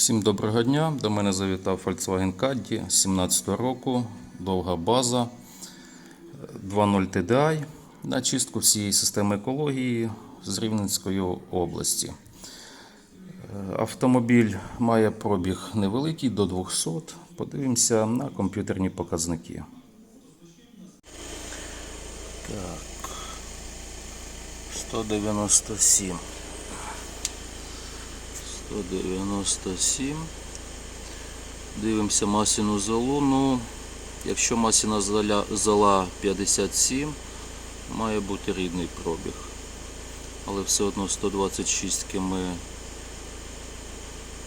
Всім доброго дня. До мене завітав Volkswagen Caddy 17 року, довга база 2.0 TDI на чистку всієї системи екології з Рівненської області. Е, Автомобіль має пробіг невеликий до 200. Подивимося на комп'ютерні показники. Так. 197. 197. Дивимося масіну залу. Ну, якщо масіна зола 57, має бути рідний пробіг. Але все одно 126 км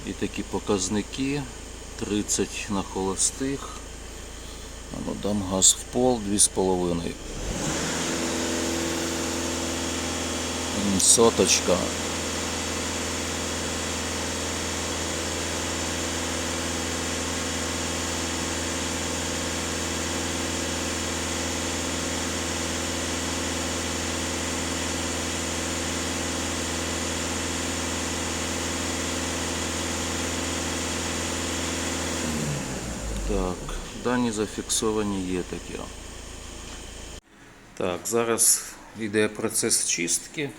і такі показники. 30 на холостих. Ну, дам газ в пол 2,5. Соточка. Так, дані зафіксовані є такі. Так, зараз йде процес чистки.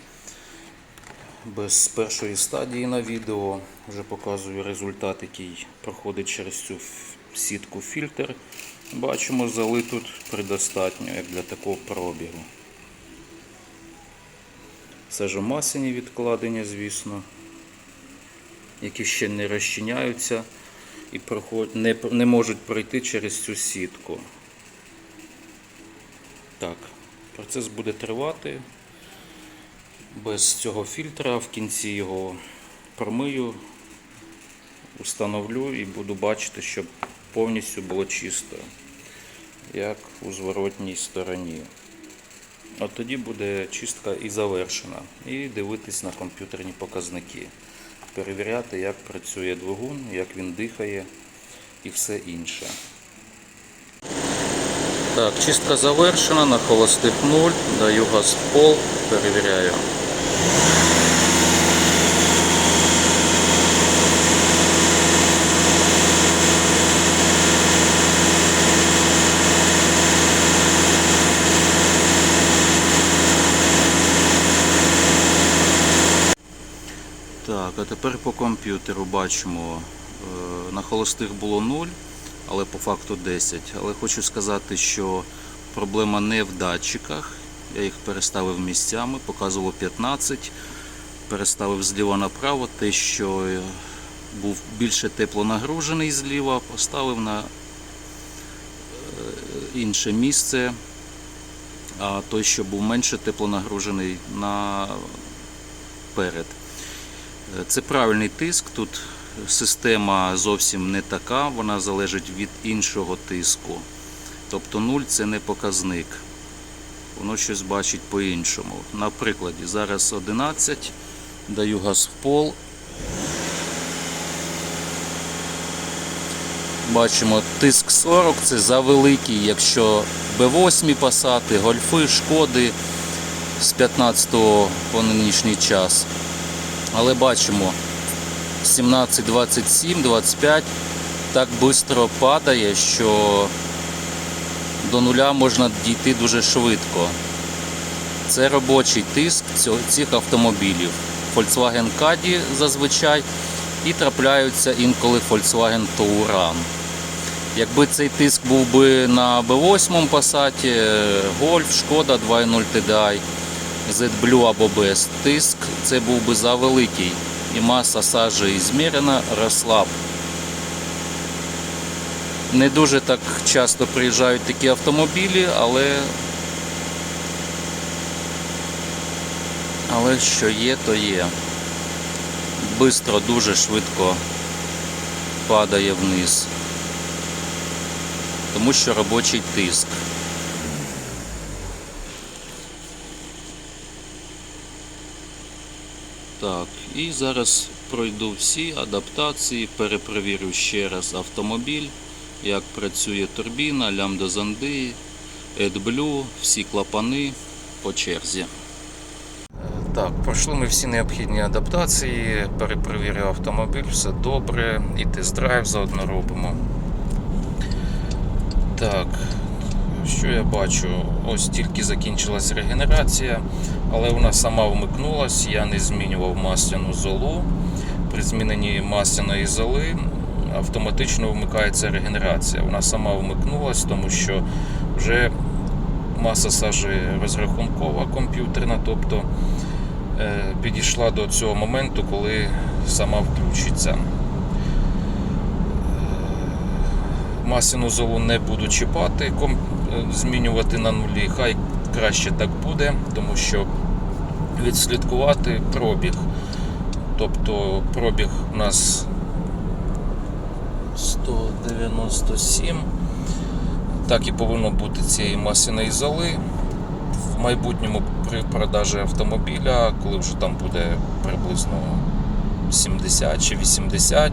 Без першої стадії на відео вже показую результат, який проходить через цю сітку фільтр. Бачимо, зали тут предостатньо, як для такого пробігу. Це ж масляні відкладення, звісно, які ще не розчиняються і не, не можуть пройти через цю сітку. Так, процес буде тривати. Без цього фільтра в кінці його промию, установлю і буду бачити, щоб повністю було чисто, як у зворотній стороні. От тоді буде чистка і завершена. І дивитись на комп'ютерні показники. Перевіряти, як працює двигун, як він дихає і все інше. Так, чистка завершена, на холостих 0, даю газ в пол, перевіряю. Так, а тепер по комп'ютеру бачимо, е, на холостих було 0, але по факту 10. Але хочу сказати, що проблема не в датчиках. Я їх переставив місцями, показувало 15, переставив зліва направо. Те, що е, був більше теплонагружений зліва, поставив на е, інше місце, а той, що був менше теплонагружений, наперед. Це правильний тиск. Тут система зовсім не така, вона залежить від іншого тиску. Тобто 0 це не показник. Воно щось бачить по-іншому. На прикладі, зараз 11, даю газ в пол. Бачимо, тиск 40 це завеликий, якщо Б8 пасати, гольфи, шкоди з 15 по нинішній час. Але бачимо 17, 27, 25 так швидко падає, що до нуля можна дійти дуже швидко. Це робочий тиск цих автомобілів. Volkswagen Caddy зазвичай і трапляються інколи Volkswagen Touran. Якби цей тиск був би на B8 Passat, Golf, Шкода 2.0 TDI, Z-Blue або без тиск, це був би завеликий і маса сажі змірена росла б. Не дуже так часто приїжджають такі автомобілі, але, але що є, то є. Бистро, дуже швидко падає вниз. Тому що робочий тиск. Так, і зараз пройду всі адаптації, перепровірю ще раз автомобіль, як працює турбіна, лямбда занди, AdBlue, всі клапани по черзі. Так, пройшли ми всі необхідні адаптації, перепровірив автомобіль, все добре, і тест-драйв заодно робимо. Так, що я бачу? Ось тільки закінчилась регенерація, але вона сама вмикнулась, я не змінював масляну золу. При зміненні масляної золи автоматично вмикається регенерація. Вона сама вмикнулась, тому що вже маса сажі розрахункова комп'ютерна, тобто е, підійшла до цього моменту, коли сама включиться. Е, Масляну золу не буду чіпати, змінювати на нулі. Хай краще так буде, тому що відслідкувати пробіг. Тобто пробіг у нас 197. Так і повинно бути цієї масляної золи. В майбутньому при продажі автомобіля, коли вже там буде приблизно 70 чи 80,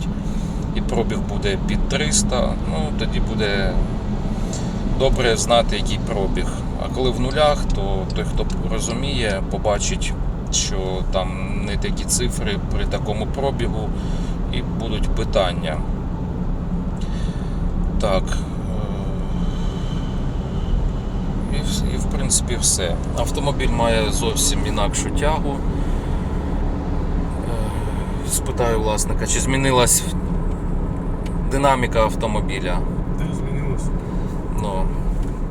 і пробіг буде під 300, ну тоді буде добре знати, який пробіг. А коли в нулях, то той, хто розуміє, побачить, що там не такі цифри при такому пробігу і будуть питання. Так. е, І, в принципі все. Автомобіль має зовсім інакшу тягу. Е, Спитаю власника, чи змінилась динаміка автомобіля. Де змінилося? Ну,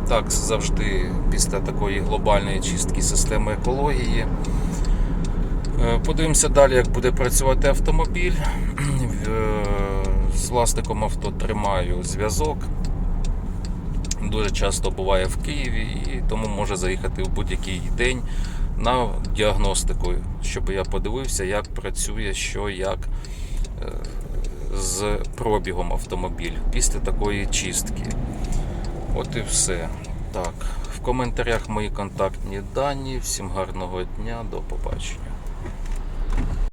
так завжди після такої глобальної чистки системи екології. Е, Подивимося далі, як буде працювати автомобіль. Е, З власником авто тримаю зв'язок. Дуже часто буває в Києві і тому може заїхати в будь-який день на діагностику, щоб я подивився, як працює, що як е, з пробігом автомобіль після такої чистки. От і все. Так, в коментарях мої контактні дані. Всім гарного дня, до побачення.